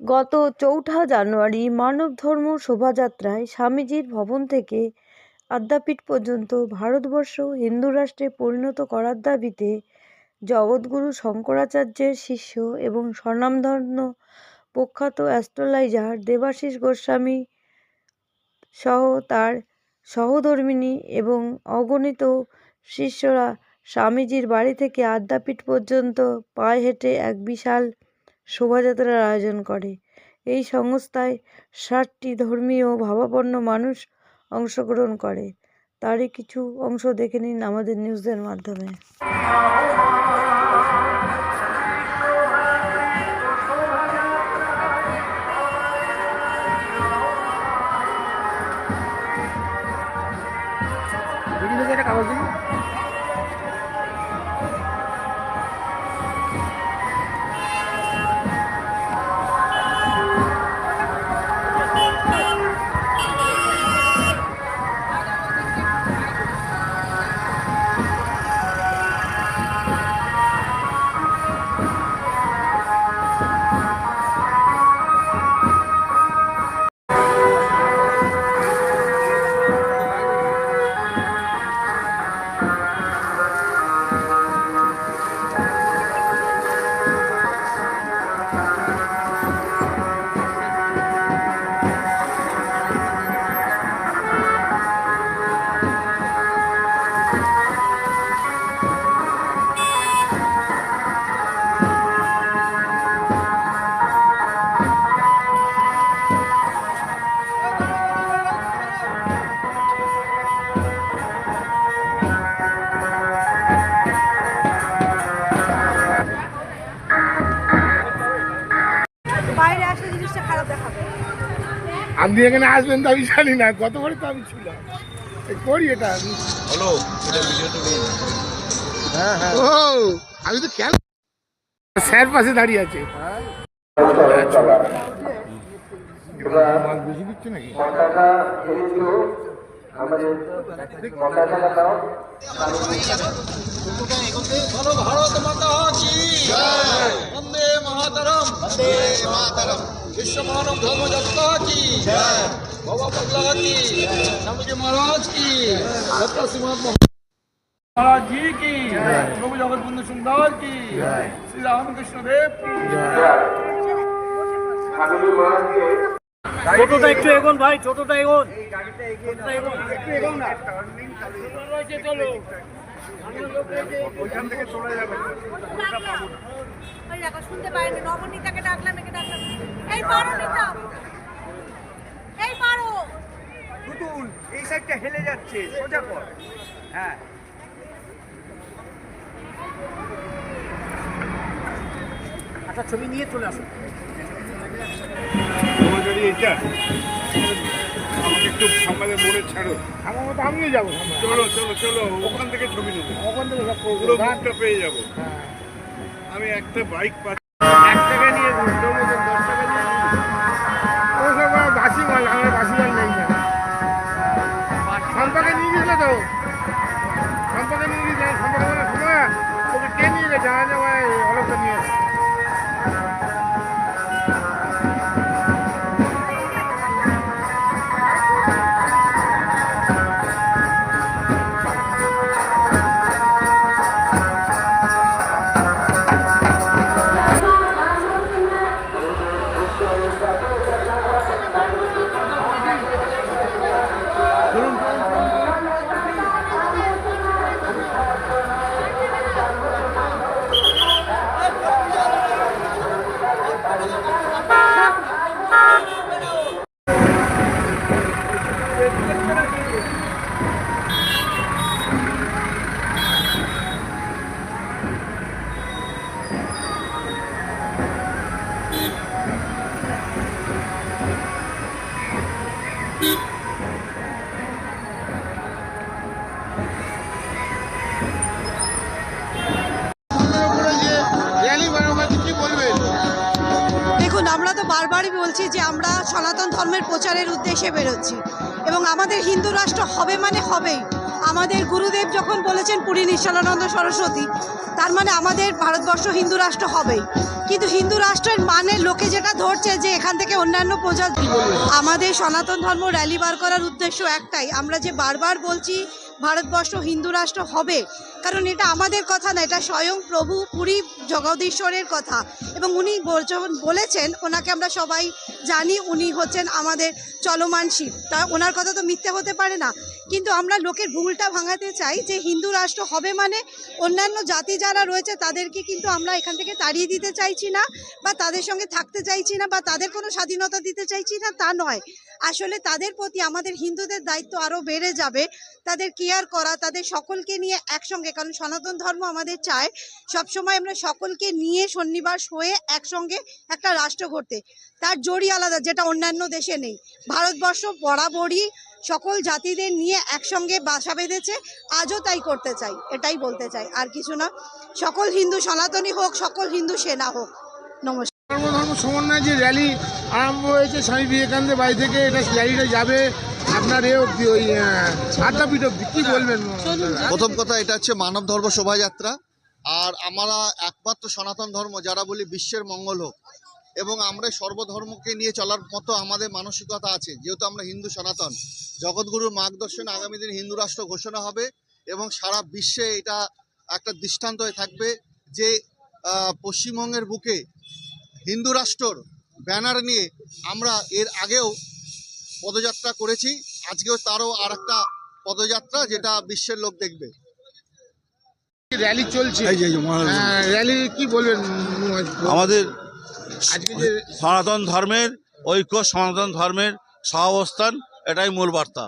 গত চৌঠা জানুয়ারি মানবধর্ম শোভাযাত্রায় স্বামীজির ভবন থেকে আদ্যাপীঠ পর্যন্ত ভারতবর্ষ হিন্দু রাষ্ট্রে পরিণত করার দাবিতে জগৎগুরু শঙ্করাচার্যের শিষ্য এবং স্বনামধন্য প্রখ্যাত অ্যাস্ট্রোলাইজার দেবাশিস গোস্বামী সহ তার সহধর্মিণী এবং অগণিত শিষ্যরা স্বামীজির বাড়ি থেকে আদ্যাপীঠ পর্যন্ত পায়ে হেঁটে এক বিশাল শোভাযাত্রার আয়োজন করে। এই সংস্থায় ষাটটি ধর্মীয় ভাবাপন্ন মানুষ অংশগ্রহণ করে। তারই কিছু অংশ দেখে নিন আমাদের নিউজের মাধ্যমে। কাগজ বাইরে আসলে জিনিসটা খারাপ দেখাবে। আপনি এখানে আসবেন তো আমি জানি না কত করে তো আমি ছিলাম। করি এটা। আমি নিয়ে হ্যাঁ হ্যাঁ। ও আমি তো খেয়াল স্যার পাশে দাঁড়িয়ে আছে। বেশি দিচ্ছে নাকি? বলো ভারত মাতা কি? বন্দে মাতারাম বিশ্ব মানব ধর্মযাত্রা কি? বাবা পাগলা স্বামীজি মহারাজ কি? দত্তা শ্রীমদ মহারাজ কি? প্রভু জগৎবন্ধু সুন্দর কি? শ্রী রামকৃষ্ণ দেব ছোটটা একটু এগোন ভাই ছোটটা এগোন। চলো থেকে চলে যাবে। দেখো শুনতে পারেনি নবনীতাকে ডাকলাম একে ডাকলাম। এই পারো নিতা। এই পারো পুতুল এই সাইডটা হেলে যাচ্ছে সোজা কর। হ্যাঁ। আচ্ছা ছবি নিয়ে চলে আসুন যদি এটা একটু মোড়ে ছাড়ো। আমার মতো আমিও যাব চলো চলো চলো ওখান থেকে ছবি নেব। ওখান থেকে পুরো পেয়ে যাব। আমি একটা বাইক পাচ্ছি। এক টাকা নিয়ে ঘুরতে বাসি মাল আমার বাসি মাল নেই না নিয়ে গেছিল তো? সম্পাকে নিয়ে গেছিল সম্পাকে বলে শোনা ওকে কে নিয়ে গেছে? দেখুন, আমরা তো বারবারই বলছি যে আমরা সনাতন ধর্মের প্রচারের উদ্দেশ্যে বেরোচ্ছি এবং আমাদের হিন্দু রাষ্ট্র হবে মানে হবেই। আমাদের গুরুদেব যখন বলেছেন পুরী নিশ্চলানন্দ সরস্বতী, তার মানে আমাদের ভারতবর্ষ হিন্দু রাষ্ট্র হবেই। কিন্তু হিন্দু রাষ্ট্রের মানে লোকে যেটা ধরছে যে এখান থেকে অন্যান্য প্রজা আমাদের সনাতন ধর্ম র্যালি বার করার উদ্দেশ্য একটাই। আমরা যে বারবার বলছি ভারতবর্ষ হিন্দু রাষ্ট্র হবে কারণ এটা আমাদের কথা না, এটা স্বয়ং প্রভু পুরী জগদীশ্বরের কথা। এবং উনি যখন বলেছেন, ওনাকে আমরা সবাই জানি, উনি হচ্ছেন আমাদের চলমান শিব। তা ওনার কথা তো মিথ্যে হতে পারে না। কিন্তু আমরা লোকের ভুলটা ভাঙাতে চাই যে হিন্দু রাষ্ট্র হবে মানে অন্যান্য জাতি যারা রয়েছে, তাদেরকে কিন্তু আমরা এখান থেকে তাড়িয়ে দিতে চাইছি না, বা তাদের সঙ্গে থাকতে চাইছি না, বা তাদের কোনো স্বাধীনতা দিতে চাইছি না, তা নয়। আসলে তাদের প্রতি আমাদের হিন্দুদের দায়িত্ব আরও বেড়ে যাবে। তাদের কেয়ার করা, তাদের সকলকে নিয়ে একসঙ্গে কারণ সনাতন ধর্ম আমাদের চায়। সবসময় আমরা সকলকে নিয়ে সন্নিবাস হয়ে একসঙ্গে একটা রাষ্ট্র করতে তার জড়ি আলাদা, যেটা অন্যান্য দেশে নেই। ভারতবর্ষ বরাবরই সকল জাতিদের নিয়ে একসঙ্গে বাসা বেঁধেছে। আজও তাই করতে চাই, এটাই বলতে চাই, আর কিছু না। সকল হিন্দু সনাতনী হোক, সকল হিন্দু সেনা হোক। নমস্কার। সমন্বয় যে র্যালি আরম্ভ হয়েছে, স্বামী বিবেকানন্দের বাড়ি থেকে, এটা র্যালিটা যাবে। আপনার এ অব্দি ওই আহ, অব্দি কি বলবেন? প্রথম কথা এটা হচ্ছে মানব ধর্ম শোভাযাত্রা। আর আমরা একমাত্র সনাতন ধর্ম যারা বলি বিশ্বের মঙ্গল হোক। এবং আমরা সর্বধর্মকে নিয়ে চলার মতো আমাদের মানসিকতা আছে। যেহেতু আমরা হিন্দু সনাতন জগৎগুরুর মার্গদর্শনে আগামী দিন হিন্দু রাষ্ট্র ঘোষণা হবে এবং সারা বিশ্বে এটা একটা দৃষ্টান্ত হয়ে থাকবে যে পশ্চিমবঙ্গের বুকে হিন্দু রাষ্ট্রর ব্যানার নিয়ে আমরা এর আগেও পদযাত্রা করেছি। আজকেও তারও আর একটা পদযাত্রা যেটা বিশ্বের লোক দেখবে। র্যালি চলছে। এই যে এই যে মহারাজ। আহ, র্যালি কি বলবেন আমাদের আজকে যে সনাতন ধর্মের ঐক্য সনাতন ধর্মের সহাবস্থান এটাই মূল বার্তা।